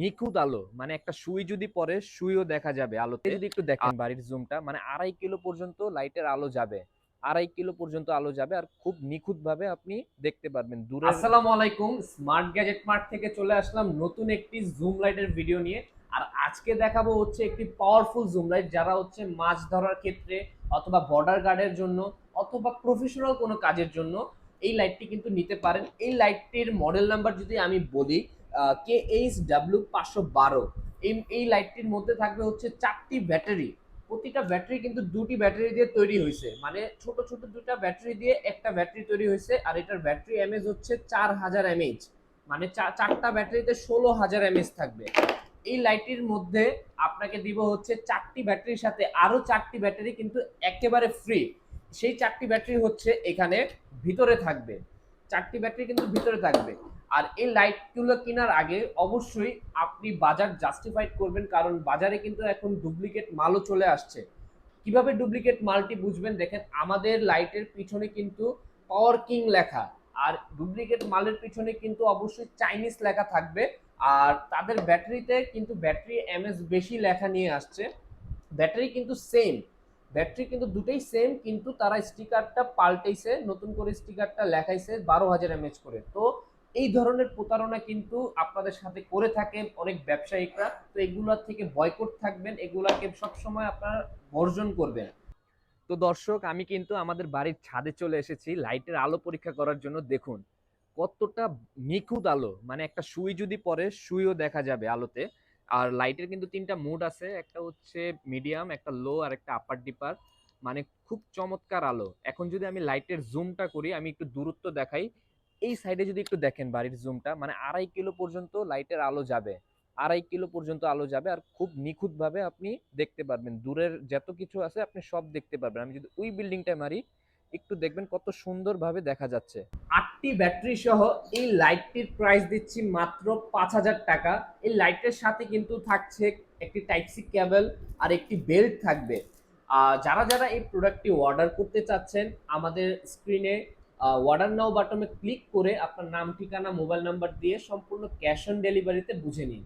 নিখুঁত আলো মানে একটা সুই যদি পরে সুইও দেখা যাবে আলোতে। যদি একটু দেখেন বাড়ির জুমটা মানে আড়াই কিলো পর্যন্ত লাইটের আলো যাবে। আড়াই কিলো পর্যন্ত আলো যাবে আর খুব নিখুঁত ভাবে আপনি দেখতে পারবেন। দূরে আসসালামু আলাইকুম স্মার্ট গ্যাজেট মার্ট থেকে চলে আসলাম নতুন একটি জুম লাইটের ভিডিও নিয়ে। আর আজকে দেখাবো হচ্ছে একটি পাওয়ারফুল জুম লাইট যারা হচ্ছে মাছ ধরার ক্ষেত্রে অথবা বর্ডার গার্ডের জন্য অথবা প্রফেশনাল কোনো কাজের জন্য এই লাইটটি কিন্তু নিতে পারেন। এই লাইটটির মডেল নাম্বার যদি আমি বলি কে এইচ ডাব্লিউ পাঁচশো বারো। এই এই লাইটটির মধ্যে থাকবে হচ্ছে চারটি ব্যাটারি প্রতিটা ব্যাটারি কিন্তু দুটি ব্যাটারি দিয়ে তৈরি হয়েছে মানে ছোট ছোট দুটা ব্যাটারি দিয়ে একটা ব্যাটারি তৈরি হয়েছে আর এটার ব্যাটারি এমএজ হচ্ছে চার হাজার এমএইচ মানে চারটা ব্যাটারিতে ষোলো হাজার এমএইচ থাকবে। এই লাইটটির মধ্যে আপনাকে দিব হচ্ছে চারটি ব্যাটারির সাথে আরও চারটি ব্যাটারি কিন্তু একেবারে ফ্রি সেই চারটি ব্যাটারি হচ্ছে এখানে ভিতরে থাকবে। চারটি ব্যাটারি কিন্তু ভিতরে থাকবে। আর এই লাইটগুলো কেনার আগে অবশ্যই আপনি বাজার জাস্টিফাইড করবেন, কারণ বাজারে কিন্তু এখন ডুপ্লিকেট মালও চলে আসছে। কীভাবে ডুপ্লিকেট মালটি বুঝবেন? দেখেন, আমাদের লাইটের পিছনে কিন্তু পাওয়ার কিং লেখা। আর ডুপ্লিকেট মালের পিছনে কিন্তু অবশ্যই চাইনিজ লেখা থাকবে। আর তাদের ব্যাটারিতে কিন্তু ব্যাটারি এমএস বেশি লেখা নিয়ে আসছে। ব্যাটারি কিন্তু সেম ব্যাটারি কিন্তু দুটোই সেম কিন্তু তারা স্টিকারটা পাল্টেছে নতুন করে স্টিকারটা লেখাইছে বারো হাজার এমএচ করে। তো এই ধরনের প্রতারণা কিন্তু আপনাদের সাথে করে থাকে অনেক ব্যবসায়িকরা। তো এগুলোর থেকে বয়কট থাকবেন, এগুলাকে সবসময় আপনারা বর্জন করবেন। তো দর্শক, আমি কিন্তু আমাদের বাড়ির ছাদে চলে এসেছি, লাইটের আলো পরীক্ষা করার জন্য দেখুন। কতটা নিখুঁত আলো মানে একটা সুই যদি পরে, সুইও দেখা যাবে আলোতে। আর লাইটের কিন্তু তিনটা মুড আছে। একটা হচ্ছে মিডিয়াম একটা লো আর একটা আপার ডিপার মানে খুব চমৎকার আলো। এখন যদি আমি লাইটের জুমটা করি, আমি একটু দূরত্ব দেখাই। এই সাইডে যদি একটু দেখেন বাড়ির জুমটা মানে আড়াই কিলো পর্যন্ত লাইটের আলো যাবে। আড়াই কিলো পর্যন্ত আলো যাবে আর খুব নিখুঁতভাবে আপনি দেখতে পারবেন। দূরের যত কিছু আছে, আপনি সব দেখতে পারবেন। আমি যদি ওই বিল্ডিংটা মারি একটু দেখবেন কত সুন্দরভাবে দেখা যাচ্ছে। আটটি ব্যাটারি সহ এই লাইটটির প্রাইস দিচ্ছি মাত্র পাঁচ হাজার টাকা। এই লাইটের সাথে কিন্তু থাকছে একটি টাইপ সি কেবল আর একটি বেল্ট থাকবে। যারা যারা এই প্রোডাক্টটি অর্ডার করতে চাচ্ছেন, আমাদের স্ক্রিনে অর্ডার নাও বাটনে ক্লিক করে আপনার নাম, ঠিকানা মোবাইল নাম্বার দিয়ে সম্পূর্ণ ক্যাশ অন ডেলিভারিতে বুঝে নিন।